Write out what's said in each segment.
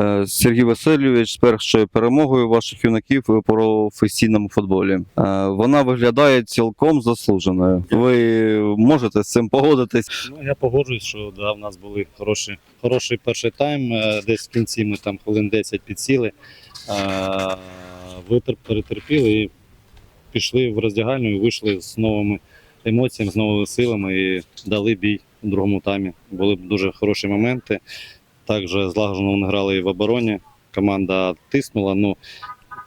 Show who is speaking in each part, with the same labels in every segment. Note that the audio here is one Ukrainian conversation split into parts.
Speaker 1: Е, Сергій Васильович з першою перемогою ваших юнаків у професійному футболі. Е, Вона виглядає цілком заслуженою. Ви можете з цим погодитись?
Speaker 2: Ну, я погоджуюсь, що да, в нас були хороші, хороший перший тайм. Е, Десь в кінці ми там хвилин 10 підсіли, витер, перетерпіли і пішли в роздягальню і вийшли з новими емоціями, з новими силами і дали бій у другому таймі. Були дуже хороші моменти. Також злагоджено вони грали і в обороні. Команда тиснула. Ну,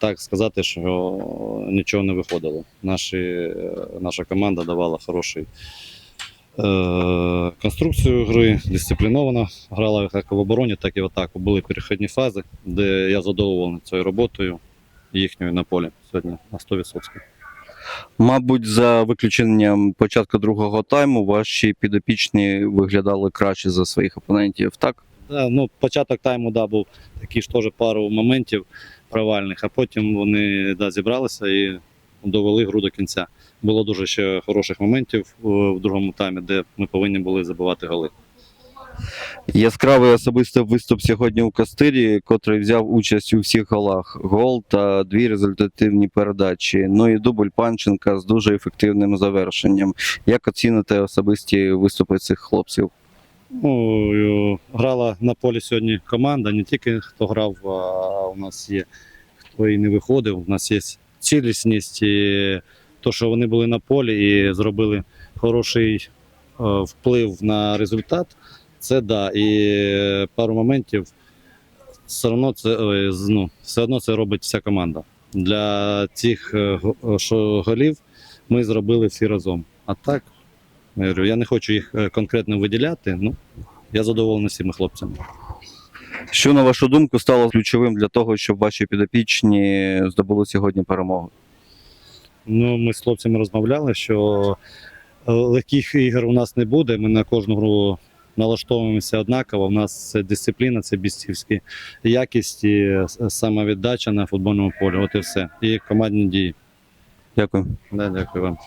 Speaker 2: так сказати, що нічого не виходило. Наші, наша команда давала хороший е, конструкцію гри, дисципліновано грала як в обороні, так і в атаку. Були перехідні фази, де я задоволений цією роботою їхньою на полі сьогодні на 100%.
Speaker 1: Мабуть, за виключенням початку другого тайму, ваші підопічні виглядали краще за своїх опонентів. Так?
Speaker 2: Да, ну, початок тайму да, був такий ж теж пару моментів провальних, а потім вони да, зібралися і довели гру до кінця. Було дуже ще хороших моментів е, в другому таймі, де ми повинні були забивати голи.
Speaker 1: Яскравий особистий виступ сьогодні у Кастирі, котрий взяв участь у всіх голах. Гол та дві результативні передачі. Ну і дубль Панченка з дуже ефективним завершенням. Як оціните особисті виступи цих хлопців?
Speaker 2: Ну, е, грала на полі сьогодні команда, не тільки хто грав, а у нас є хто і не виходив. У нас є цілісність, і то, що вони були на полі і зробили хороший е, вплив на результат, це да. І е, пару моментів все одно це, ну, все одно це робить вся команда. Для цих що голів ми зробили всі разом. А так, я говорю, я не хочу їх е, конкретно виділяти. Ну, я задоволений всіми хлопцями.
Speaker 1: Що, на вашу думку, стало ключовим для того, щоб ваші підопічні здобули сьогодні перемогу?
Speaker 2: Ну, ми з хлопцями розмовляли, що е, легких ігор у нас не буде. Ми на кожну гру налаштовуємося однаково. У нас це дисципліна, це бійцівські якість і самовіддача на футбольному полі. От і все. І командні дії.
Speaker 1: Дякую.
Speaker 2: Да, дякую вам.